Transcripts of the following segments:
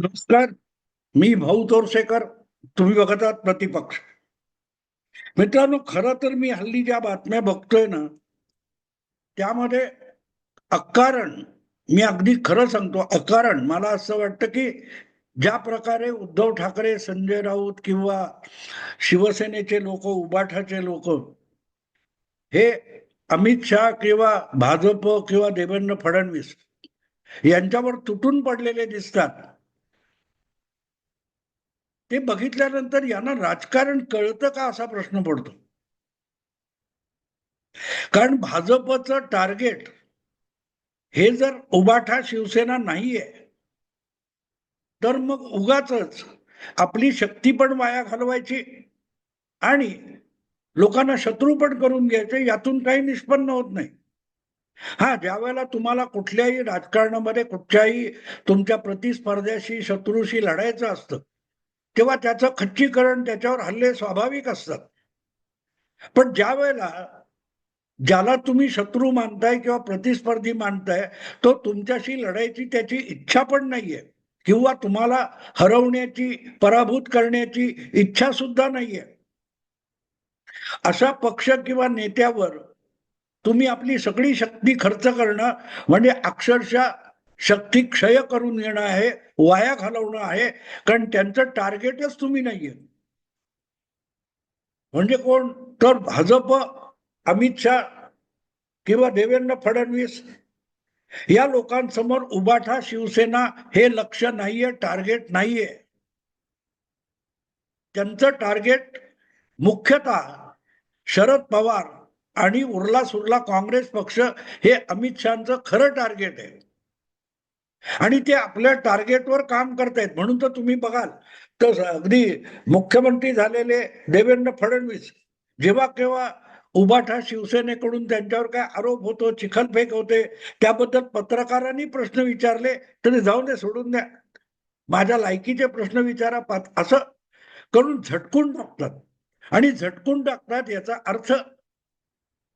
नमस्कार. मी भाऊ तोरसेकर तुम्ही बघत आहात प्रतिपक्ष. मित्रांनो खर तर मी हल्ली ज्या बातम्या बघतोय ना त्यामध्ये अकारण मी अगदी खरं सांगतो अकारण. मला असं वाटतं की ज्या प्रकारे उद्धव ठाकरे संजय राऊत किंवा शिवसेनेचे लोक उबाठाचे लोक हे अमित शहा किंवा भाजप किंवा देवेंद्र फडणवीस यांच्यावर तुटून पडलेले दिसतात. ते बघितल्यानंतर यांना राजकारण कळतं का असा प्रश्न पडतो? कारण भाजपचं टार्गेट हे जर उबाठा शिवसेना नाहीये तर मग उगाच आपली शक्ती पण वाया घालवायची आणि लोकांना शत्रू पण करून घ्यायचे यातून काही निष्पन्न होत नाही. हा ज्या वेळेला तुम्हाला कुठल्याही राजकारणामध्ये कुठच्याही तुमच्या प्रतिस्पर्ध्याशी शत्रूशी लढायचं असतं तेव्हा त्याचं खच्चीकरण त्याच्यावर हल्ले स्वाभाविक असतात. पण ज्या वेळेला ज्याला तुम्ही शत्रू मानताय किंवा प्रतिस्पर्धी मानताय तो तुमच्याशी लढायची त्याची इच्छा पण नाहीये. किंवा तुम्हाला हरवण्याची पराभूत करण्याची इच्छा सुद्धा नाहीये. अशा पक्ष किंवा नेत्यावर तुम्ही आपली सगळी शक्ती खर्च करणं म्हणजे अक्षरशः शक्ती क्षय करून येणं आहे वाया घालवणं आहे कारण त्यांचं टार्गेटच तुम्ही नाहीये. म्हणजे कोण? तर भाजप अमित शहा किंवा देवेंद्र फडणवीस या लोकांसमोर उबाठा शिवसेना हे लक्ष नाहीये टार्गेट नाहीये. त्यांचं टार्गेट मुख्यतः शरद पवार आणि उरला सुरला काँग्रेस पक्ष हे अमित शहाचं खरं टार्गेट आहे. आणि ते आपल्या टार्गेटवर काम करतायत. म्हणून तर तुम्ही बघाल तर अगदी मुख्यमंत्री झालेले देवेंद्र फडणवीस जेव्हा केव्हा उबाठा शिवसेनेकडून त्यांच्यावर काय आरोप होतो चिखलफेक होते त्याबद्दल पत्रकारांनी प्रश्न विचारले तरी जाऊन दे सोडून द्या. माझ्या लायकीचे प्रश्न विचारा पाच असं करून झटकून टाकतात. आणि झटकून टाकतात याचा अर्थ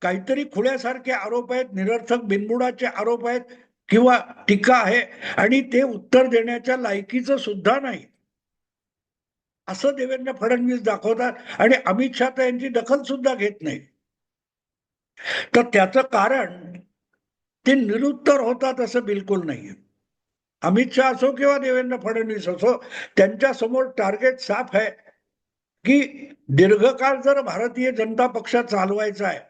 काहीतरी खुल्यासारखे आरोप आहेत निरर्थक बिनबुडाचे आरोप आहेत किंवा टीका आहे आणि ते उत्तर देण्याच्या लायकीचं सुद्धा नाही. असं देवेंद्र फडणवीस दाखवतात आणि अमित शहा तर यांची दखल सुद्धा घेत नाही. तर त्याचं कारण ते निरुत्तर होतात असं बिलकुल नाहीये. अमित शहा असो किंवा देवेंद्र फडणवीस असो त्यांच्यासमोर टार्गेट साफ आहे की दीर्घकाळ जर भारतीय जनता पक्ष चालवायचा आहे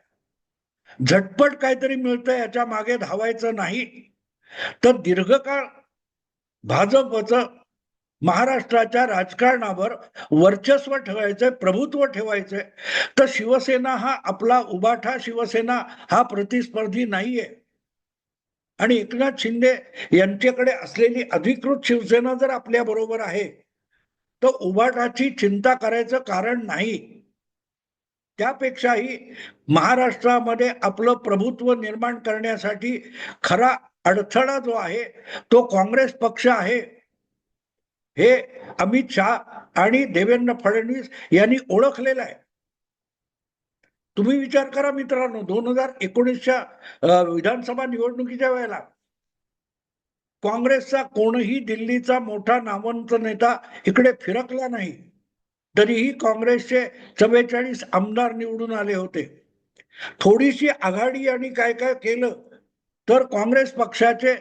झटपट काहीतरी मिळतं याच्या मागे धावायचं नाही तर दीर्घकाळ भाजपचं महाराष्ट्राच्या राजकारणावर वर्चस्व ठेवायचंय प्रभुत्व ठेवायचंय. तर शिवसेना हा आपला उबाठा शिवसेना हा प्रतिस्पर्धी नाहीये. आणि एकनाथ शिंदे यांच्याकडे असलेली अधिकृत शिवसेना जर आपल्या बरोबर आहे तर उबाठाची चिंता करायचं कारण नाही. त्यापेक्षाही महाराष्ट्रामध्ये आपलं प्रभुत्व निर्माण करण्यासाठी खरा अडथळा जो आहे तो काँग्रेस पक्ष आहे. हे अमित शहा आणि देवेंद्र फडणवीस यांनी ओळखलेलं आहे. तुम्ही विचार करा मित्रांनो दोन हजार एकोणीसच्या विधानसभा निवडणुकीच्या वेळेला काँग्रेसचा कोणही दिल्लीचा मोठा नामवंत नेता इकडे फिरकला नाही. तरीही काँग्रेसचे चव्वेचाळीस आमदार निवडून आले होते. थोडीशी आघाडी आणि काय काय केलं तर काँग्रेस पक्षाचे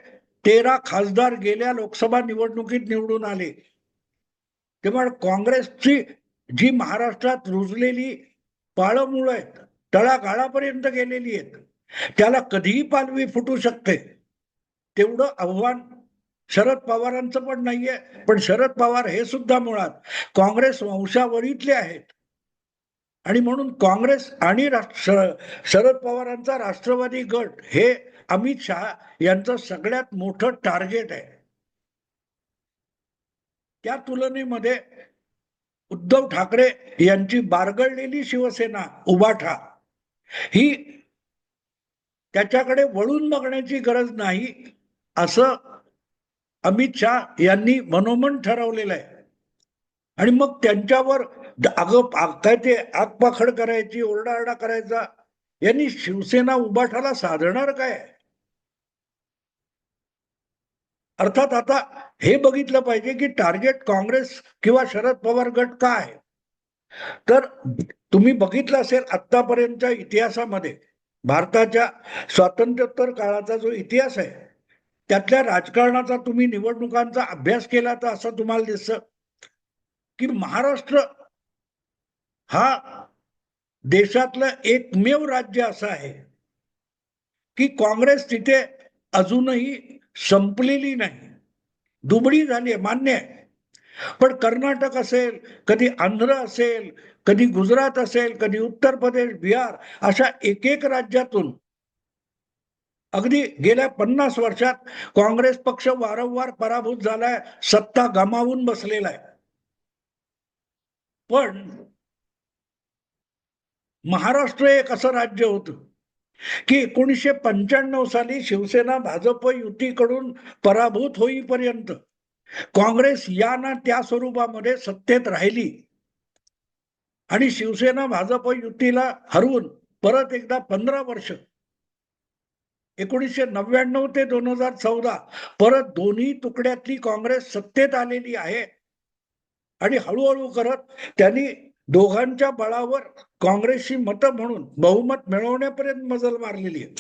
तेरा खासदार गेल्या लोकसभा निवडणुकीत निवडून आले. तेव्हा काँग्रेसची जी महाराष्ट्रात रुजलेली पाळमुळं आहेत तळागाळापर्यंत गेलेली आहेत त्याला कधीही पालवी फुटू शकते. तेवढं आव्हान शरद पवारांचं पण नाहीये पण शरद पवार हे सुद्धा मुळात काँग्रेस वंशावळीतले आहेत. आणि म्हणून काँग्रेस आणि शरद पवारांचा राष्ट्रवादी गट हे अमित शहा यांचं सगळ्यात मोठं टार्गेट आहे. त्या तुलनेमध्ये उद्धव ठाकरे यांची बारगळलेली शिवसेना उबाठा ही त्याच्याकडे वळून बघण्याची गरज नाही असं अमित शहा यांनी मनोमन ठरवलेलं आहे. आणि मग त्यांच्यावर अगं काय ते आगपाखड करायची ओरडाओरडा करायचा यांनी शिवसेना उबाठाला साधणार काय? अर्थात आता हे बघितलं पाहिजे की टार्गेट काँग्रेस किंवा शरद पवार गट का आहे तर तुम्ही बघितलं असेल आतापर्यंतच्या इतिहासामध्ये भारताच्या स्वातंत्र्योत्तर काळाचा जो इतिहास आहे त्यातल्या राजकारणाचा तुम्ही निवडणुकांचा अभ्यास केला तर असं तुम्हाला दिसत की महाराष्ट्र हा देशातलं एकमेव राज्य असं आहे की काँग्रेस तिथे अजूनही संपलेली नाही. दुबळी झाली आहे मान्य आहे. पण कर्नाटक असेल कधी आंध्र असेल कधी गुजरात असेल कधी उत्तर प्रदेश बिहार अशा एक एक राज्यातून अगदी गेल्या पन्नास वर्षात काँग्रेस पक्ष वारंवार पराभूत झालाय सत्ता गमावून बसलेला आहे. पण महाराष्ट्र एक असं राज्य होतं. की एकोणीसशे पंच्याण्णव साली शिवसेना भाजप युतीकडून पराभूत होईपर्यंत काँग्रेस या ना त्या स्वरूपामध्ये सत्तेत राहिली. आणि शिवसेना भाजप युतीला हरवून परत एकदा पंधरा वर्ष एकोणीसशे नव्याण्णव ते दोन हजार चौदा परत दोन्ही तुकड्यातली काँग्रेस सत्तेत आलेली आहे. आणि हळूहळू करत त्यांनी दोघांच्या बळावर काँग्रेसची मतं म्हणून बहुमत मिळवण्यापर्यंत मजल मारलेली आहे.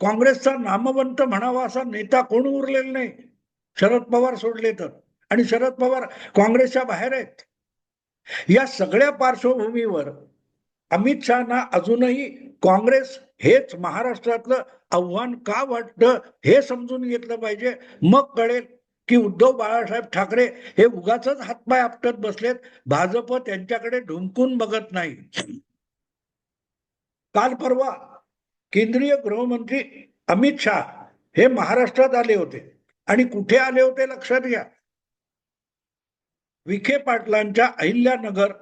काँग्रेसचा नामवंत म्हणावा असा नेता कोण उरलेला नाही. शरद पवार सोडले तर. आणि शरद पवार काँग्रेसच्या बाहेर आहेत. या सगळ्या पार्श्वभूमीवर अमित शहाना अजूनही काँग्रेस हेच महाराष्ट्रातलं आव्हान का वाटतं हे समजून घेतलं पाहिजे. मग कळेल की उद्धव बाळासाहेब ठाकरे हे उगाच हातपाय आपटत बसलेत. भाजप त्यांच्याकडे ढुंकून बघत नाही. काल परवा केंद्रीय गृहमंत्री अमित शाह हे महाराष्ट्रात आले होते. आणि कुठे आले होते लक्षात घ्या. विखे पाटलांच्या अहिल्यानगर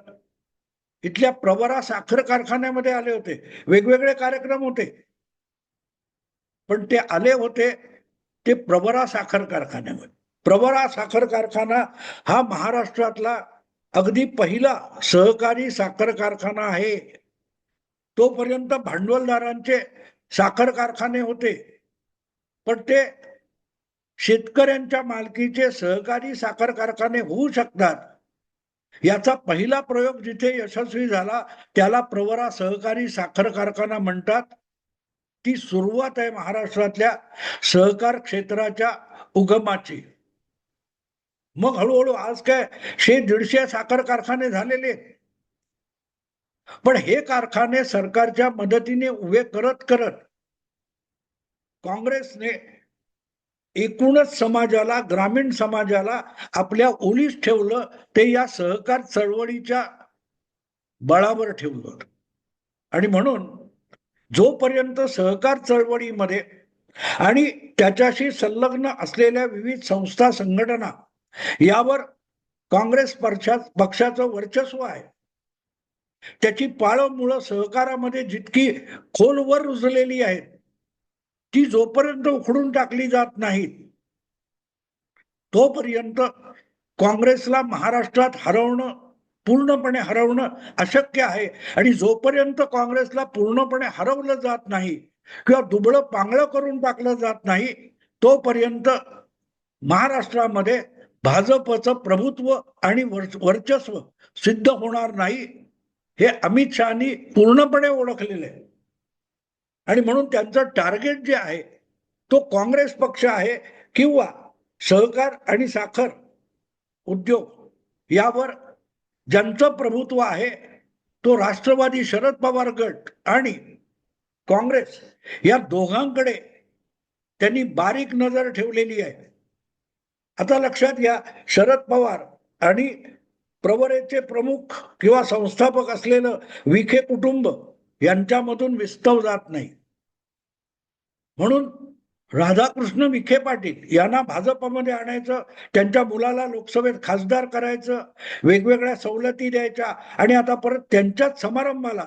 इथल्या प्रवरा साखर कारखान्यामध्ये आले होते. वेगवेगळे कार्यक्रम होते. पण ते आले होते ते प्रवरा साखर कारखान्यामध्ये. प्रवरा साखर कारखाना हा महाराष्ट्रातला अगदी पहिला सहकारी साखर कारखाना आहे. तोपर्यंत भांडवलदारांचे साखर कारखाने होते. पण ते शेतकऱ्यांच्या मालकीचे सहकारी साखर कारखाने होऊ शकतात. याचा पहिला प्रयोग जिथे यशस्वी झाला त्याला प्रवरा सहकारी साखर कारखाना म्हणतात. ती सुरुवात आहे महाराष्ट्रातल्या सहकार क्षेत्राच्या उगमाची. मग हळूहळू आज काय शे दीडशे साखर कारखाने झालेले पण हे कारखाने सरकारच्या मदतीने उभे करत करत काँग्रेसने एकूणच समाजाला ग्रामीण समाजाला आपल्या ओलीस ठेवलं ते या सहकार चळवळीच्या बळावर ठेवलं. आणि म्हणून जोपर्यंत सहकार चळवळीमध्ये आणि त्याच्याशी संलग्न असलेल्या विविध संस्था संघटना यावर काँग्रेस पक्षा पक्षाचं वर्चस्व आहे. त्याची पाळमुळं सहकारामध्ये जितकी खोलवर रुजलेली आहेत ती जोपर्यंत उखडून टाकली जात नाहीत तोपर्यंत काँग्रेसला महाराष्ट्रात हरवणं पूर्णपणे हरवणं अशक्य आहे. आणि जोपर्यंत काँग्रेसला पूर्णपणे हरवलं जात नाही किंवा दुबळं पांगळं करून टाकलं जात नाही तोपर्यंत महाराष्ट्रामध्ये भाजपचं प्रभुत्व आणि वर्चस्व सिद्ध होणार नाही हे अमित शहानी पूर्णपणे ओळखलेलं आहे. आणि म्हणून त्यांचं टार्गेट जे आहे तो काँग्रेस पक्ष आहे किंवा सहकार आणि साखर उद्योग यावर ज्यांचं प्रभुत्व आहे तो राष्ट्रवादी शरद पवार गट आणि काँग्रेस या दोघांकडे त्यांनी बारीक नजर ठेवलेली आहे. आता लक्षात घ्या शरद पवार आणि प्रवरेचे प्रमुख किंवा संस्थापक असलेलं विखे कुटुंब यांच्यामधून विस्तव जात नाही. म्हणून राधाकृष्ण विखे पाटील यांना भाजपमध्ये आणायचं त्यांच्या मुलाला लोकसभेत खासदार करायचं वेगवेगळ्या सवलती द्यायच्या आणि आता परत त्यांच्याच समारंभाला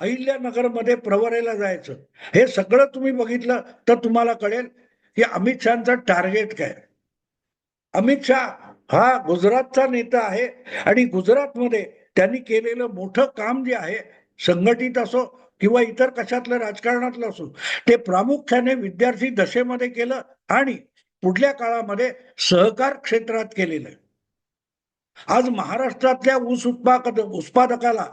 अहिल्यानगरमध्ये प्रवरेला जायचं. हे सगळं तुम्ही बघितलं तर तुम्हाला कळेल की अमित शहाचं टार्गेट काय? अमित शहा हा गुजरातचा नेता आहे आणि गुजरातमध्ये त्यांनी केलेलं मोठं काम जे आहे संघटित असो किंवा इतर कशातलं राजकारणातलं असो ते प्रामुख्याने विद्यार्थी दशेमध्ये केलं आणि पुढल्या काळामध्ये सहकार क्षेत्रात केलेलं. आहे आज महाराष्ट्रातल्या ऊस उत्पादक उत्पादकाला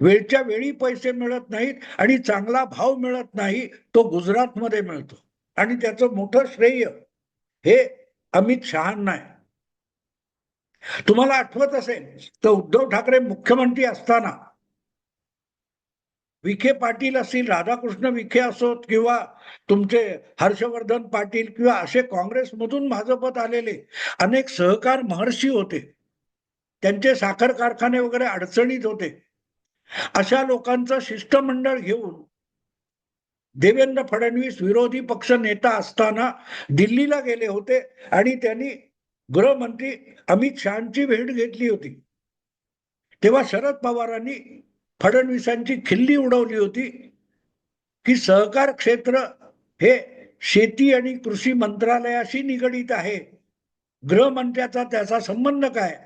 वेळच्या वेळी पैसे मिळत नाहीत आणि चांगला भाव मिळत नाही तो गुजरातमध्ये मिळतो. आणि त्याचं मोठं श्रेय हे अमित शहांना आहे. तुम्हाला आठवत असेल तर उद्धव ठाकरे मुख्यमंत्री असताना विखे पाटील असतील राधाकृष्ण विखे असोत किंवा तुमचे हर्षवर्धन पाटील किंवा असे काँग्रेसमधून भाजपत आलेले अनेक सहकार महर्षी होते. त्यांचे साखर कारखाने वगैरे अडचणीत होते. अशा लोकांचं शिष्टमंडळ घेऊन देवेंद्र फडणवीस विरोधी पक्ष नेता असताना दिल्लीला गेले होते आणि त्यांनी गृहमंत्री अमित शहाची भेट घेतली होती. तेव्हा शरद पवारांनी फडणवीसांची खिल्ली उडवली होती की सहकार क्षेत्र हे शेती आणि कृषी मंत्रालयाशी निगडीत आहे. गृहमंत्र्याचा त्याचा संबंध काय?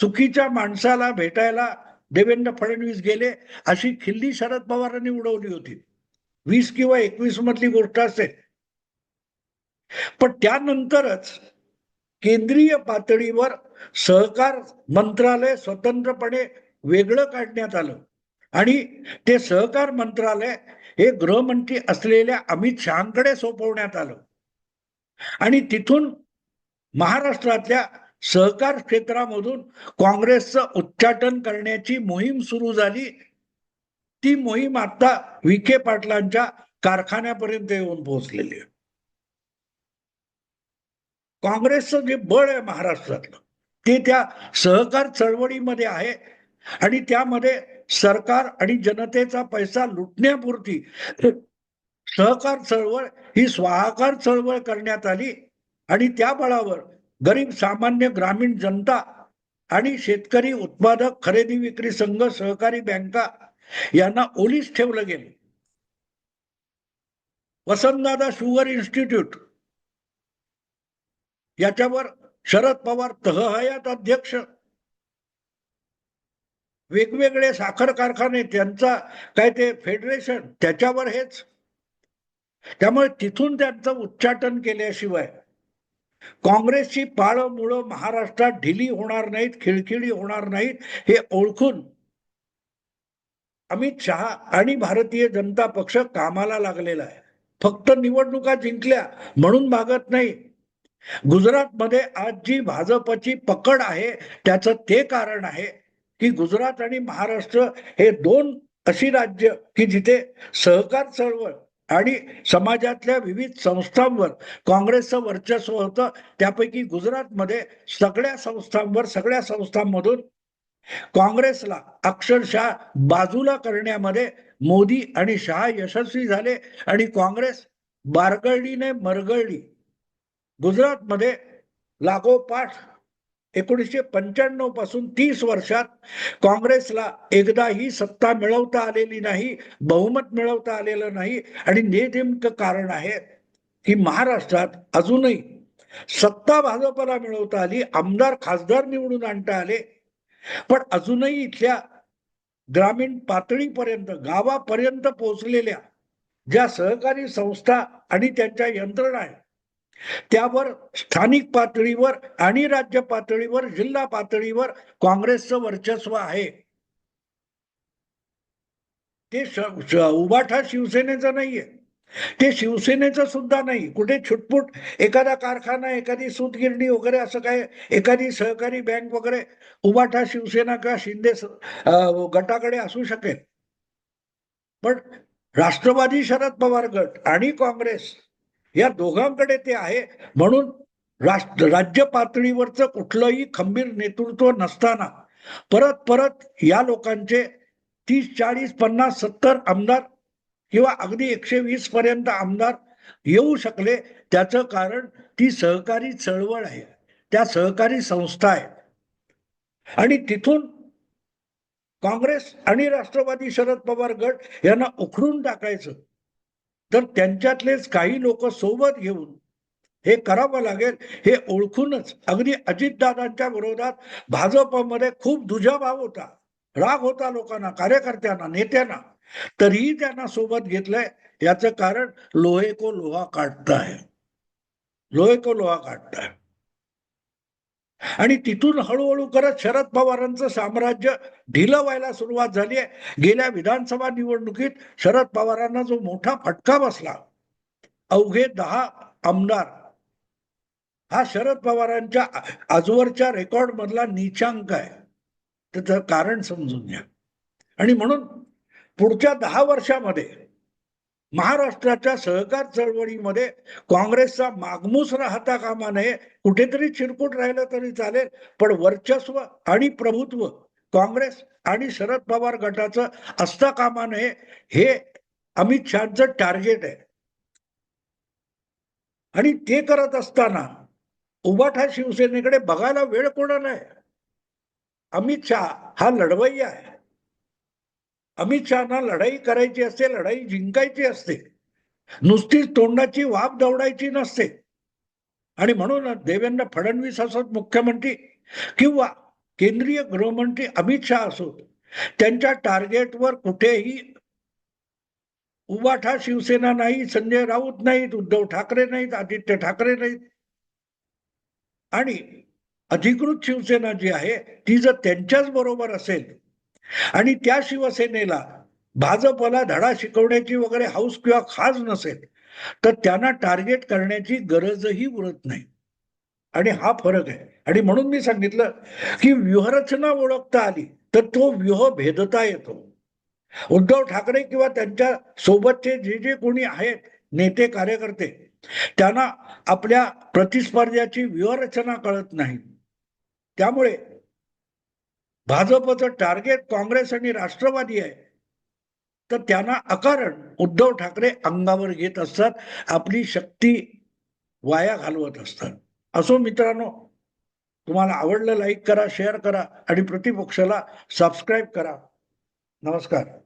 चुकीच्या माणसाला भेटायला देवेंद्र फडणवीस गेले अशी खिल्ली शरद पवारांनी उडवली होती. वीस किंवा एकवीस मधली गोष्ट असेल. पण त्यानंतरच केंद्रीय पातळीवर सहकार मंत्रालय स्वतंत्रपणे वेगळं काढण्यात आलं. आणि ते सहकार मंत्रालय हे गृहमंत्री असलेल्या अमित शहाकडे सोपवण्यात आलं. आणि तिथून महाराष्ट्रातल्या सहकार क्षेत्रामधून काँग्रेसचं उच्चाटन करण्याची मोहीम सुरू झाली. ती मोहीम आता विखे पाटलांच्या कारखान्यापर्यंत येऊन पोहोचलेली आहे. काँग्रेसचं जे बळ आहे महाराष्ट्रातलं ते त्या सहकार चळवळीमध्ये आहे आणि त्यामध्ये सरकार आणि जनतेचा पैसा लुटण्यापुरती सहकार चळवळ ही स्वाहाकार चळवळ करण्यात आली आणि त्या बळावर गरीब सामान्य ग्रामीण जनता आणि शेतकरी उत्पादक खरेदी विक्री संघ सहकारी बँका यांना ओलीस ठेवलं गेलं. Vasantdada sugar institute. याच्यावर शरद पवार तहयात अध्यक्ष. वेगवेगळे साखर कारखाने त्यांचा काय ते फेडरेशन त्याच्यावर हेच. त्यामुळे तिथून त्यांचं उच्चाटन केल्याशिवाय काँग्रेसची पाळं मुळं महाराष्ट्रात ढिली होणार नाहीत खिळखिळी होणार नाहीत हे ओळखून अमित शहा आणि भारतीय जनता पक्ष कामाला लागलेला आहे. फक्त निवडणुका जिंकल्या म्हणून भागत नाही. गुजरातमध्ये आज जी भाजपची पकड आहे त्याचं ते कारण आहे की गुजरात आणि महाराष्ट्र हे दोन अशी राज्य की जिथे सहकार चळवळ आणि समाजातल्या विविध संस्थांवर काँग्रेसचं वर्चस्व होतं त्यापैकी गुजरातमध्ये सगळ्या संस्थांवर सगळ्या संस्थांमधून काँग्रेसला अक्षरशः बाजूला करण्यामध्ये मोदी आणि शहा यशस्वी झाले आणि काँग्रेस बारगळीने मरगळली. गुजरातमध्ये लागोपाठ एकोणीसशे पंच्याण्णवपासून तीस वर्षात काँग्रेसला एकदाही सत्ता मिळवता आलेली नाही बहुमत मिळवता आलेलं नाही आणि नेमकं कारण आहे की महाराष्ट्रात अजूनही सत्ता भाजपला मिळवता आली आमदार खासदार निवडून आणता आले पण अजूनही इथल्या ग्रामीण पातळीपर्यंत गावापर्यंत पोहोचलेल्या ज्या सहकारी संस्था आणि त्यांच्या यंत्रणा आहेत त्यावर स्थानिक पातळीवर आणि राज्य पातळीवर जिल्हा पातळीवर काँग्रेसचं वर्चस्व आहे. ते उबाठा शिवसेनेचं नाहीये. ते शिवसेनेचं सुद्धा नाही. कुठे छुटपुट एखादा कारखाना एखादी सूतगिरणी वगैरे असं काय एखादी सहकारी बँक वगैरे उबाठा शिवसेना किंवा शिंदे गटाकडे असू शकेल. पण राष्ट्रवादी शरद पवार गट आणि काँग्रेस या दोघांकडे ते आहे. म्हणून राष्ट्र राज्य पातळीवरचं कुठलंही खंबीर नेतृत्व नसताना परत परत या लोकांचे तीस चाळीस पन्नास सत्तर आमदार किंवा अगदी एकशे वीस पर्यंत आमदार येऊ शकले त्याचं कारण ती सहकारी चळवळ आहे. त्या सहकारी संस्था आहेत. आणि तिथून काँग्रेस आणि राष्ट्रवादी शरद पवार गट यांना उखडून टाकायचं. तर त्यांच्यातलेच काही लोक सोबत घेऊन हे करावं लागेल हे ओळखूनच. अगदी अजितदादांच्या विरोधात भाजपमध्ये खूप दुजाभाव होता. राग होता लोकांना कार्यकर्त्यांना नेत्यांना. तरीही त्यांना सोबत घेतलंय. याचं कारण लोहे को लोहा काटता है. लोहे को लोहा काटता है. आणि तिथून हळूहळू करत शरद पवारांचं साम्राज्य ढिलं व्हायला सुरुवात झाली आहे. गेल्या विधानसभा निवडणुकीत शरद पवारांना जो मोठा फटका बसला अवघे दहा आमदार हा शरद पवारांच्या आजवरच्या रेकॉर्ड मधला नीचांक आहे. त्याचं कारण समजून घ्या. आणि म्हणून पुढच्या दहा वर्षामध्ये महाराष्ट्राच्या सहकार चळवळीमध्ये काँग्रेसचा मागमूस राहता कामा नये. कुठेतरी चिरकूट राहिलं तरी चालेल. पण वर्चस्व आणि प्रभुत्व काँग्रेस आणि शरद पवार गटाचं असता कामा नये हे अमित शहाचं टार्गेट आहे. आणि ते करत असताना उभाठा शिवसेनेकडे बघायला वेळ कोणाला आहे? अमित शहा हा लढवय्या आहे. अमित शहाना लढाई करायची असते लढाई जिंकायची असते. नुसतीच तोंडाची वाफ दौडायची नसते. आणि म्हणून देवेंद्र फडणवीस असोत मुख्यमंत्री किंवा केंद्रीय गृहमंत्री अमित शहा असोत त्यांच्या टार्गेटवर कुठेही उबाठा शिवसेना नाही संजय राऊत नाहीत उद्धव ठाकरे नाहीत आदित्य ठाकरे नाहीत. आणि अधिकृत शिवसेना जी आहे ती जर त्यांच्याच बरोबर असेल आणि त्या शिवसेनेला भाजपला धडा शिकवण्याची वगैरे हाऊस किंवा खाज नसेल तर त्यांना टार्गेट करण्याची गरजही उरत नाही. आणि हा फरक आहे. आणि म्हणून मी सांगितलं की व्यूहरचना ओळखता आली तर तो व्यूह भेदता येतो. उद्धव ठाकरे किंवा त्यांच्या सोबतचे जे जे कोणी आहेत नेते कार्यकर्ते त्यांना आपल्या प्रतिस्पर्ध्याची व्यूहरचना कळत नाही. त्यामुळे भाजपचं टार्गेट काँग्रेस आणि राष्ट्रवादी आहे. तर त्यांना अकारण उद्धव ठाकरे अंगावर घेत असतात आपली शक्ती वाया घालवत असतात. असो मित्रांनो तुम्हाला आवडलं लाईक करा शेअर करा आणि प्रतिपक्षाला सबस्क्राईब करा. नमस्कार.